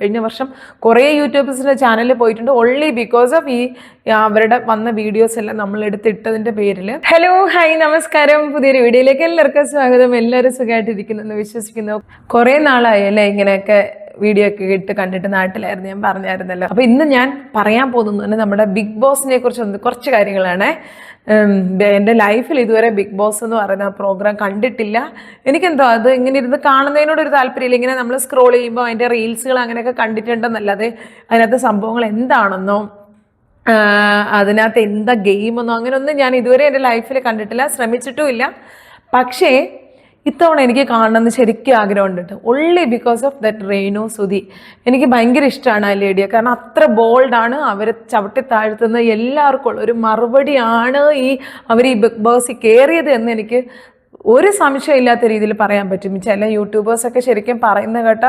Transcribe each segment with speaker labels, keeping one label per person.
Speaker 1: കഴിഞ്ഞ വർഷം കുറേ യൂട്യൂബേഴ്സിന്റെ ചാനലിൽ പോയിട്ടുണ്ട്. ഓൺലി ബിക്കോസ് ഓഫ് ഈ അവരുടെ വന്ന വീഡിയോസ് എല്ലാം നമ്മൾ എടുത്തിട്ടതിന്റെ പേരിൽ ഹലോ ഹായ് നമസ്കാരം. പുതിയൊരു വീഡിയോയിലേക്ക് എല്ലാവർക്കും സ്വാഗതം. എല്ലാവരും സുഖമായിട്ടിരിക്കുന്നു എന്ന് വിശ്വസിക്കുന്നു. കുറേ നാളായി അല്ലേ ഇങ്ങനെയൊക്കെ വീഡിയോ ഒക്കെ ഇട്ട് കണ്ടിട്ട് നാട്ടിലായിരുന്നു ഞാൻ പറഞ്ഞായിരുന്നല്ലോ. അപ്പോൾ ഇന്ന് ഞാൻ പറയാൻ പോകുന്നത് നമ്മുടെ ബിഗ് ബോസിനെ കുറിച്ച് കുറച്ച് കാര്യങ്ങളാണ്. എന്റെ ലൈഫിൽ ഇതുവരെ ബിഗ് ബോസ് എന്ന് പറയുന്ന പ്രോഗ്രാം കണ്ടിട്ടില്ല. എനിക്കെന്തോ അത് ഇങ്ങനെ ഇരുന്ന് കാണുന്നതിനോട് ഒരു താല്പര്യമില്ല. ഇങ്ങനെ നമ്മൾ സ്ക്രോൾ ചെയ്യുമ്പോൾ അതിന്റെ റീൽസുകൾ അങ്ങനെയൊക്കെ കണ്ടിട്ടുണ്ടെന്നല്ലാതെ അതിനകത്ത് സംഭവങ്ങൾ എന്താണെന്നോ അതിനകത്ത് എന്താ ഗെയിമെന്നോ അങ്ങനെയൊന്നും ഞാൻ ഇതുവരെ എന്റെ ലൈഫിൽ കണ്ടിട്ടില്ല ശ്രമിച്ചിട്ടുമില്ല. പക്ഷേ ഇത്തവണ എനിക്ക് കാണണമെന്ന് ശരിക്കും ആഗ്രഹമുണ്ട് only because of that rain Sudhi എനിക്ക് ഭയങ്കര ഇഷ്ടമാണ് ആ ലേഡിയെ കാരണം അത്ര ബോൾഡാണ് അവരെ ചവിട്ടി താഴ്ത്തുന്ന എല്ലാവർക്കും ഒരു മറുപടിയാണ് ഈ അവർ ഈ ബിഗ് ബോസിൽ കയറിയത് എന്ന് എനിക്ക് ഒരു സംശയമില്ലാത്ത രീതിയിൽ പറയാൻ പറ്റും. ചില യൂട്യൂബേഴ്സൊക്കെ ശരിക്കും പറയുന്ന കേട്ട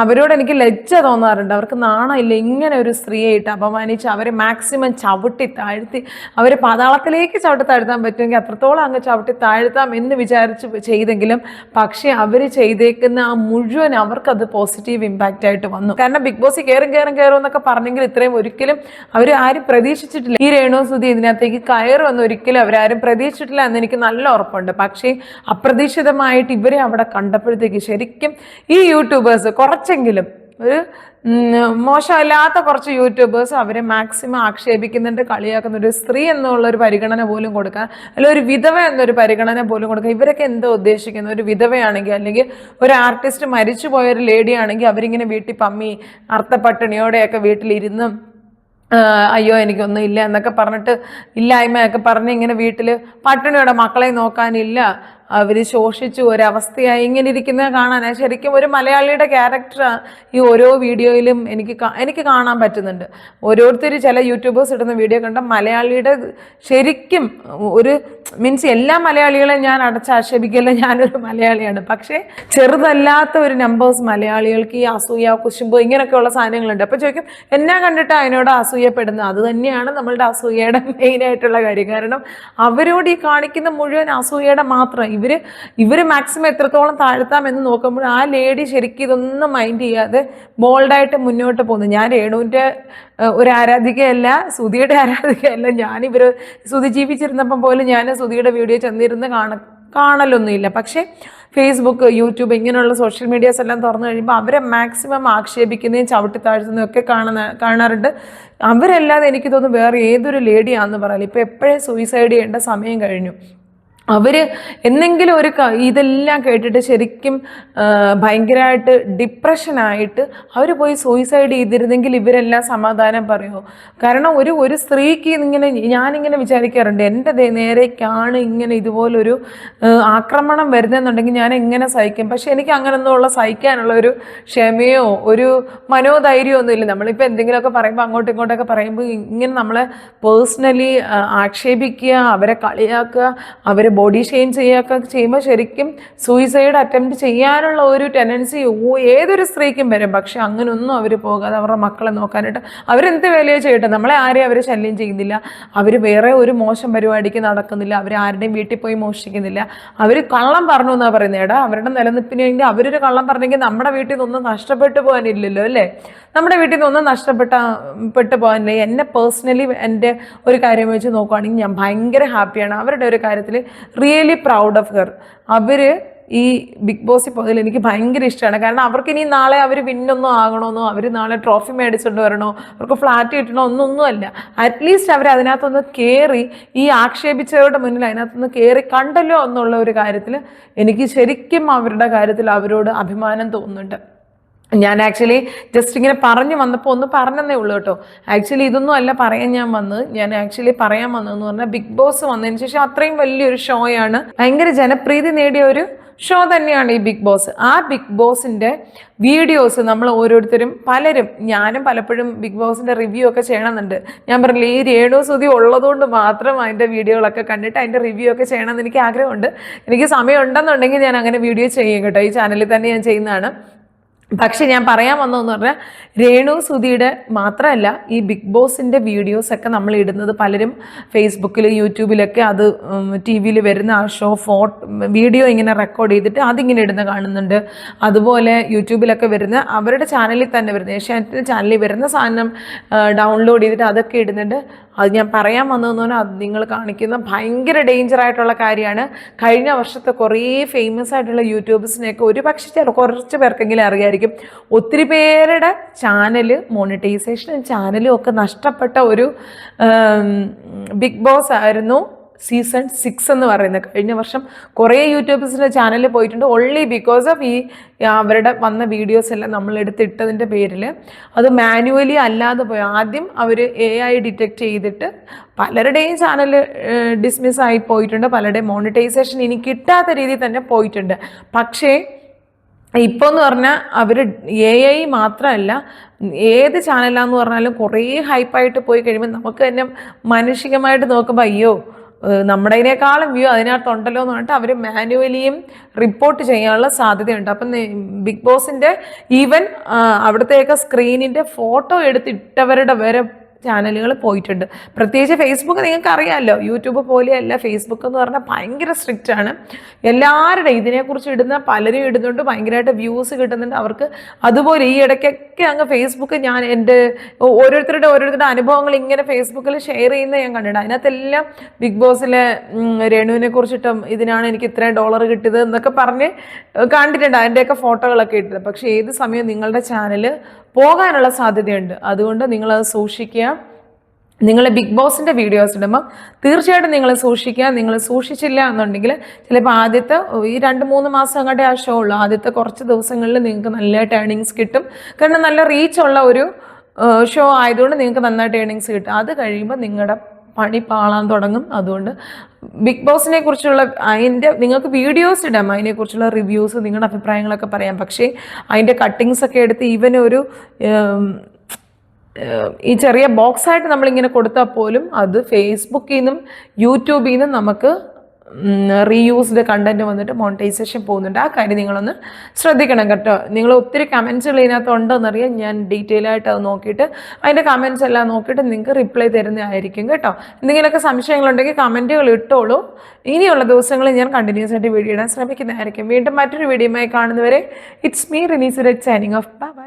Speaker 1: അവരോട് എനിക്ക് ലജ്ജ തോന്നാറുണ്ട്. അവർക്ക് നാണമില്ല. ഇങ്ങനെ ഒരു സ്ത്രീയെ സ്ത്രീയായിട്ട് അപമാനിച്ച് അവരെ മാക്സിമം ചവിട്ടി താഴ്ത്തി അവരെ പാതാളത്തിലേക്ക് ചവിട്ടി താഴ്ത്താൻ പറ്റുമെങ്കിൽ അത്രത്തോളം അങ്ങ് ചവിട്ടി താഴ്ത്താം എന്ന് വിചാരിച്ച് ചെയ്തെങ്കിലും പക്ഷേ അവർ ചെയ്തേക്കുന്ന ആ മുഴുവൻ അവർക്കത് പോസിറ്റീവ് ഇമ്പാക്റ്റ് ആയിട്ട് വന്നു. കാരണം ബിഗ് ബോസ് കയറും കയറും കയറും എന്നൊക്കെ പറഞ്ഞെങ്കിൽ ഇത്രയും ഒരിക്കലും അവർ ആരും പ്രതീക്ഷിച്ചിട്ടില്ല. ഈ രേണു സുധി ഇതിനകത്തേക്ക് കയറുമെന്ന് ഒരിക്കലും അവരാരും പ്രതീക്ഷിച്ചിട്ടില്ല എന്ന് എനിക്ക് നല്ല ഉറപ്പുണ്ട്. പക്ഷേ അപ്രതീക്ഷിതമായിട്ട് ഇവരെ അവിടെ കണ്ടപ്പോഴത്തേക്ക് ശരിക്കും ഈ യൂട്യൂബേഴ്സ് കുറച്ചെങ്കിലും ഒരു മോശമല്ലാത്ത കുറച്ച് യൂട്യൂബേഴ്സ് അവരെ മാക്സിമം ആക്ഷേപിക്കുന്നുണ്ട് കളിയാക്കുന്ന ഒരു സ്ത്രീ എന്നുള്ള ഒരു പരിഗണന പോലും കൊടുക്കാൻ അല്ലെങ്കിൽ ഒരു വിധവ എന്നൊരു പരിഗണന പോലും കൊടുക്കുക ഇവരൊക്കെ എന്തോ ഉദ്ദേശിക്കുന്നത് ഒരു വിധവയാണെങ്കിൽ അല്ലെങ്കിൽ ഒരു ആർട്ടിസ്റ്റ് മരിച്ചു പോയ ഒരു ലേഡി ആണെങ്കിൽ അവരിങ്ങനെ വീട്ടിൽ പമ്മി അർത്ഥപ്പട്ടിണിയോടെയൊക്കെ വീട്ടിലിരുന്ന് അയ്യോ എനിക്കൊന്നും ഇല്ല എന്നൊക്കെ പറഞ്ഞിട്ട് ഇല്ലായ്മയൊക്കെ പറഞ്ഞ് ഇങ്ങനെ വീട്ടിൽ പട്ടിണിയുടെ മക്കളെ നോക്കാനില്ല. അവർ ശോഷിച്ചു ഒരവസ്ഥയായി ഇങ്ങനെ ഇരിക്കുന്നത് കാണാൻ ശരിക്കും ഒരു മലയാളിയുടെ ക്യാരക്ടർ ഈ ഓരോ വീഡിയോയിലും എനിക്ക് എനിക്ക് കാണാൻ പറ്റുന്നുണ്ട്. ഓരോരുത്തർ ചില യൂട്യൂബേഴ്സ് ഇടുന്ന വീഡിയോ കണ്ട മലയാളിയുടെ ശരിക്കും ഒരു മീൻസ് എല്ലാ മലയാളികളെയും ഞാൻ അടച്ചാക്ഷേപിക്കല്ല ഞാനൊരു മലയാളിയാണ്. പക്ഷേ ചെറുതല്ലാത്ത ഒരു നമ്പേഴ്സ് മലയാളികൾക്ക് ഈ അസൂയ കുശുമ്പ് ഇങ്ങനെയൊക്കെയുള്ള സാധനങ്ങളുണ്ട്. അപ്പോൾ ചോദിക്കും എന്നാ കണ്ടിട്ട് അതിനോട് അസൂയപ്പെടുന്നത്? അത് തന്നെയാണ് നമ്മളുടെ അസൂയയുടെ മെയിനായിട്ടുള്ള കാര്യം. കാരണം അവരോട് ഈ കാണിക്കുന്ന മുഴുവൻ അസൂയയുടെ മാത്രം. ഇവർ ഇവർ മാക്സിമം എത്രത്തോളം താഴ്ത്താം എന്ന് നോക്കുമ്പോൾ ആ ലേഡി ശരിക്കും ഇതൊന്നും മൈൻഡ് ചെയ്യാതെ ബോൾഡായിട്ട് മുന്നോട്ട് പോകുന്നു. ഞാൻ രേണുവിന്റെ ഒരു ആരാധികയല്ല സുധിയുടെ ആരാധികയല്ല. ഞാനിവർ സുധി ജീവിച്ചിരുന്നപ്പം പോലും ഞാൻ സുധിയുടെ വീഡിയോ ചെന്നിരുന്ന് കാണ കാണലൊന്നുമില്ല. പക്ഷേ ഫേസ്ബുക്ക് യൂട്യൂബ് ഇങ്ങനെയുള്ള സോഷ്യൽ മീഡിയാസ് എല്ലാം തുറന്നു കഴിയുമ്പോൾ അവരെ മാക്സിമം ആക്ഷേപിക്കുന്നതും ചവിട്ടി താഴ്ത്തുന്നതും ഒക്കെ കാണുന്ന കാണാറുണ്ട്. അവരല്ലാതെ എനിക്ക് തോന്നുന്നു വേറെ ഏതൊരു ലേഡിയാണെന്ന് പറയാം ഇപ്പോൾ എപ്പോഴേ സൂയിസൈഡ് ചെയ്യേണ്ട സമയം കഴിഞ്ഞു. അവർ എന്തെങ്കിലും ഒരു ഇതെല്ലാം കേട്ടിട്ട് ശരിക്കും ഭയങ്കരമായിട്ട് ഡിപ്രഷനായിട്ട് അവർ പോയി സൂയിസൈഡ് ചെയ്തിരുന്നെങ്കിൽ ഇവരെല്ലാം സമാധാനം പറയുമോ കാരണം ഒരു ഒരു സ്ത്രീക്ക് ഇങ്ങനെ ഞാനിങ്ങനെ വിചാരിക്കാറുണ്ട് എന്റെ നേരേക്കാണ് ഇങ്ങനെ ഇതുപോലൊരു ആക്രമണം വരുന്നതെന്നുണ്ടെങ്കിൽ ഞാൻ എങ്ങനെ സഹിക്കും? പക്ഷെ എനിക്ക് അങ്ങനെയൊന്നുമുള്ള സഹിക്കാനുള്ള ഒരു ക്ഷമയോ ഒരു മനോധൈര്യമോ ഒന്നുമില്ല നമ്മളിപ്പോൾ എന്തെങ്കിലുമൊക്കെ പറയുമ്പോൾ അങ്ങോട്ടും ഇങ്ങോട്ടൊക്കെ പറയുമ്പോൾ ഇങ്ങനെ നമ്മളെ പേഴ്സണലി ആക്ഷേപിക്കുക അവരെ കളിയാക്കുക അവരെ ബോഡി ഷെയിം ചെയ്യുകയൊക്കെ ചെയ്യുമ്പോൾ ശരിക്കും സൂയിസൈഡ് അറ്റംപ്റ്റ് ചെയ്യാനുള്ള ഒരു ടെൻഡൻസി ഏതൊരു സ്ത്രീക്കും വരും. പക്ഷെ അങ്ങനെയൊന്നും അവർ പോകാതെ അവരുടെ മക്കളെ നോക്കാനായിട്ട് അവരെന്ത് വിലയോ ചെയ്യട്ടെ? നമ്മളെ ആരെയും അവർ ശല്യം ചെയ്യുന്നില്ല. അവർ വേറെ ഒരു മോശം പരിപാടിക്ക് നടക്കുന്നില്ല. അവർ ആരുടെയും വീട്ടിൽ പോയി മോഷ്ടിക്കുന്നില്ല. അവർ കള്ളം പറഞ്ഞു എന്നാണ് പറയുന്നത് എടാ അവരുടെ നിലനിൽപ്പിന് വേണ്ടി അവരൊരു കള്ളം പറഞ്ഞെങ്കിൽ നമ്മുടെ വീട്ടിൽ നിന്നൊന്നും നഷ്ടപ്പെട്ടു പോകാനില്ലല്ലോ അല്ലേ? നമ്മുടെ വീട്ടിൽ നിന്ന് ഒന്നും നഷ്ടപ്പെട്ട പെട്ട് പോകാനില്ല എന്നെ പേഴ്സണലി എന്റെ ഒരു കാര്യം വെച്ച് നോക്കുകയാണെങ്കിൽ ഞാൻ ഭയങ്കര ഹാപ്പിയാണ് അവരുടെ ഒരു കാര്യത്തിൽ റിയലി പ്രൗഡ് ഓഫ് ഹെർ അവർ ഈ ബിഗ് ബോസിൽ പോയതിൽ എനിക്ക് ഭയങ്കര ഇഷ്ടമാണ്. കാരണം അവർക്ക് ഇനി നാളെ അവർ വിന്നൊന്നും ആകണമെന്നോ അവർ നാളെ ട്രോഫി മേടിച്ചുകൊണ്ട് വരണോ അവർക്ക് ഫ്ലാറ്റ് കിട്ടണോ ഒന്നൊന്നും അല്ല. അറ്റ്ലീസ്റ്റ് അവർ അതിനകത്തൊന്ന് കയറി ഈ ആക്ഷേപിച്ചവരുടെ മുന്നിൽ അതിനകത്തൊന്ന് കയറി കണ്ടല്ലോ എന്നുള്ള ഒരു കാര്യത്തിൽ എനിക്ക് ശരിക്കും അവരുടെ കാര്യത്തിൽ അവരോട് അഭിമാനം തോന്നുന്നുണ്ട്. ഞാൻ ആക്ച്വലി ജസ്റ്റ് ഇങ്ങനെ പറഞ്ഞു വന്നപ്പോൾ ഒന്ന് പറഞ്ഞതേ ഉള്ളൂ കേട്ടോ. ആക്ച്വലി ഇതൊന്നും അല്ല പറയാൻ ഞാൻ വന്നത്. ഞാൻ ആക്ച്വലി പറയാൻ വന്നതെന്ന് പറഞ്ഞാൽ ബിഗ് ബോസ് വന്നതിന് ശേഷം അത്രയും വലിയൊരു ഷോയാണ് ഭയങ്കര ജനപ്രീതി നേടിയ ഒരു ഷോ തന്നെയാണ് ഈ ബിഗ് ബോസ് ആ ബിഗ് ബോസിന്റെ വീഡിയോസ് നമ്മൾ ഓരോരുത്തരും പലരും ഞാനും പലപ്പോഴും ബിഗ് ബോസിന്റെ റിവ്യൂ ഒക്കെ ചെയ്യണമെന്നുണ്ട്. ഞാൻ പറഞ്ഞില്ല ഈ രേണു സുതി ഉള്ളതുകൊണ്ട് മാത്രം അതിന്റെ വീഡിയോകളൊക്കെ കണ്ടിട്ട് അതിന്റെ റിവ്യൂ ഒക്കെ ചെയ്യണമെന്ന് എനിക്ക് ആഗ്രഹമുണ്ട്. എനിക്ക് സമയം ഉണ്ടെന്നുണ്ടെങ്കിൽ ഞാൻ അങ്ങനെ വീഡിയോ ചെയ്യും കേട്ടോ. ഈ ചാനലിൽ തന്നെ ഞാൻ ചെയ്യുന്നതാണ്. പക്ഷെ ഞാൻ പറയാൻ വന്നതെന്ന് പറഞ്ഞാൽ രേണു സുധിയുടെ മാത്രമല്ല ഈ ബിഗ് ബോസിന്റെ വീഡിയോസൊക്കെ നമ്മൾ ഇടുന്നത് പലരും ഫേസ്ബുക്കിൽ യൂട്യൂബിലൊക്കെ അത് ടി വിയിൽ വരുന്ന ആ ഷോ ഫോട്ടോ വീഡിയോ ഇങ്ങനെ റെക്കോർഡ് ചെയ്തിട്ട് അതിങ്ങനെ ഇടുന്ന കാണുന്നുണ്ട്. അതുപോലെ യൂട്യൂബിലൊക്കെ വരുന്ന അവരുടെ ചാനലിൽ തന്നെ വരുന്ന ഏഷ്യാനെറ്റിന്റെ ചാനലിൽ വരുന്ന സാധനം ഡൗൺലോഡ് ചെയ്തിട്ട് അതൊക്കെ ഇടുന്നുണ്ട്. അത് ഞാൻ പറയാൻ വന്നതെന്ന് പറഞ്ഞാൽ അത് നിങ്ങൾ കാണിക്കുന്ന ഭയങ്കര ഡേഞ്ചർ ആയിട്ടുള്ള കാര്യമാണ്. കഴിഞ്ഞ വർഷത്തെ കുറേ ഫേമസ് ആയിട്ടുള്ള യൂട്യൂബേഴ്സിനെയൊക്കെ ഒരു പക്ഷേ കുറച്ച് പേർക്കെങ്കിലും അറിയായിരിക്കും. ഒത്തിരി പേരുടെ ചാനൽ മോണിറ്റൈസേഷനും ചാനലും ഒക്കെ നഷ്ടപ്പെട്ട ഒരു ബിഗ് ബോസ് ആയിരുന്നു സീസൺ സിക്സ് എന്ന് പറയുന്നത്. കഴിഞ്ഞ വർഷം കുറേ യൂട്യൂബേഴ്സിന്റെ ചാനലിൽ പോയിട്ടുണ്ട് ഓൺലി ബിക്കോസ് ഓഫ് ഈ അവരുടെ വന്ന വീഡിയോസ് എല്ലാം നമ്മൾ എടുത്തിട്ടതിന്റെ പേരിൽ അത് മാനുവലി അല്ലാതെ പോയി. ആദ്യം അവർ എ ഐ ഡിറ്റക്ട് ചെയ്തിട്ട് പലരുടെയും ചാനൽ ഡിസ്മിസ് ആയി പോയിട്ടുണ്ട്. പലരുടെയും മോണിറ്റൈസേഷൻ ഇനി കിട്ടാത്ത രീതിയിൽ തന്നെ പോയിട്ടുണ്ട്. പക്ഷേ ഇപ്പോൾ എന്ന് പറഞ്ഞാൽ അവർ എ ഐ മാത്രമല്ല ഏത് ചാനലാന്ന് പറഞ്ഞാലും കുറേ ഹൈപ്പായിട്ട് പോയി കഴിയുമ്പോൾ നമുക്ക് തന്നെ മാനുഷികമായിട്ട് നോക്കുമ്പോൾ അയ്യോ നമ്മുടേതിനേക്കാളും വ്യൂ അതിനകത്തുണ്ടല്ലോ എന്ന് പറഞ്ഞിട്ട് അവർ മാനുവലിയും റിപ്പോർട്ട് ചെയ്യാനുള്ള സാധ്യതയുണ്ട്. അപ്പം ബിഗ് ബോസിന്റെ ഈവൻ അവിടുത്തെയൊക്കെ സ്ക്രീനിന്റെ ഫോട്ടോ എടുത്തിട്ടവരുടെ വരെ ചാനലുകൾ പോയിട്ടുണ്ട്. പ്രത്യേകിച്ച് ഫേസ്ബുക്ക് നിങ്ങൾക്ക് അറിയാമല്ലോ യൂട്യൂബ് പോലെയല്ല ഫേസ്ബുക്ക് എന്ന് പറഞ്ഞാൽ ഭയങ്കര സ്ട്രിക്റ്റ് ആണ്. എല്ലാവരുടെ ഇതിനെക്കുറിച്ച് ഇടുന്ന പലരും ഇടുന്നുണ്ട് ഭയങ്കരമായിട്ട് വ്യൂസ് കിട്ടുന്നുണ്ട്. അവർക്ക് അതുപോലെ ഈ ഇടയ്ക്കൊക്കെ അങ്ങ് ഫേസ്ബുക്ക് ഞാൻ എന്റെ ഓരോരുത്തരുടെ ഓരോരുത്തരുടെ അനുഭവങ്ങൾ ഇങ്ങനെ ഫേസ്ബുക്കിൽ ഷെയർ ചെയ്യുന്നത് ഞാൻ കണ്ടിട്ടുണ്ട്. അതിനകത്തെല്ലാം ബിഗ് ബോസിലെ രേണുവിനെ കുറിച്ചിട്ടും ഇതിനാണ് എനിക്ക് ഇത്രയും ഡോളർ കിട്ടിയത് എന്നൊക്കെ പറഞ്ഞ് കണ്ടിട്ടുണ്ട്. അതിന്റെയൊക്കെ ഫോട്ടോകളൊക്കെ ഇട്ടത് പക്ഷേ ഏത് സമയം നിങ്ങളുടെ ചാനൽ പോകാനുള്ള സാധ്യതയുണ്ട്. അതുകൊണ്ട് നിങ്ങളത് സൂക്ഷിക്കുക. നിങ്ങൾ ബിഗ് ബോസിന്റെ വീഡിയോസ് ഇടുമ്പോൾ തീർച്ചയായിട്ടും നിങ്ങൾ സൂക്ഷിക്കുക. നിങ്ങൾ സൂക്ഷിച്ചില്ല എന്നുണ്ടെങ്കിൽ ചിലപ്പോൾ ആദ്യത്തെ ഈ രണ്ട് മൂന്ന് മാസം അങ്ങോട്ടേ ആ ഷോ ഉള്ളൂ. ആദ്യത്തെ കുറച്ച് ദിവസങ്ങളിൽ നിങ്ങൾക്ക് നല്ല ടേണിങ്സ് കിട്ടും. കാരണം നല്ല റീച്ചുള്ള ഒരു ഷോ ആയതുകൊണ്ട് നിങ്ങൾക്ക് നന്നായിട്ട് ഏണിങ്സ് കിട്ടും. അത് കഴിയുമ്പോൾ നിങ്ങളുടെ പണി പാളാൻ തുടങ്ങും. അതുകൊണ്ട് ബിഗ് ബോസിനെ കുറിച്ചുള്ള അതിന്റെ നിങ്ങൾക്ക് വീഡിയോസ് ഇടാം. അതിനെക്കുറിച്ചുള്ള റിവ്യൂസ് നിങ്ങളുടെ അഭിപ്രായങ്ങളൊക്കെ പറയാം. പക്ഷേ അതിന്റെ കട്ടിങ്സ് ഒക്കെ എടുത്ത് ഈവൻ ഒരു ഈ ചെറിയ ബോക്സായിട്ട് നമ്മളിങ്ങനെ കൊടുത്താൽ പോലും അത് ഫേസ്ബുക്കിൽ നിന്നും യൂട്യൂബിൽ നിന്നും നമുക്ക് റീയൂസ്ഡ് കണ്ടന്റ് വന്നിട്ട് മോണിറ്റൈസേഷൻ പോകുന്നുണ്ട്. ആ കാര്യം നിങ്ങളൊന്ന് ശ്രദ്ധിക്കണം കേട്ടോ. നിങ്ങൾ ഒത്തിരി കമൻസുകൾ ഇതിനകത്ത് ഉണ്ടോയെന്നറിയാം ഞാൻ ഡീറ്റെയിൽ ആയിട്ട് അത് നോക്കിയിട്ട് അതിന്റെ കമൻസ് എല്ലാം നോക്കിയിട്ട് നിങ്ങൾക്ക് റിപ്ലൈ തരുന്നതായിരിക്കും കേട്ടോ. എന്തെങ്കിലുമൊക്കെ സംശയങ്ങളുണ്ടെങ്കിൽ കമന്റുകൾ ഇട്ടോളൂ. ഇനിയുള്ള ദിവസങ്ങളിൽ ഞാൻ കണ്ടിന്യൂസ് ആയിട്ട് വീഡിയോ ഇടാൻ ശ്രമിക്കുന്നതായിരിക്കും. വീണ്ടും മറ്റൊരു വീഡിയോയുമായി കാണുന്നവരെ it's me Rinees signing off bye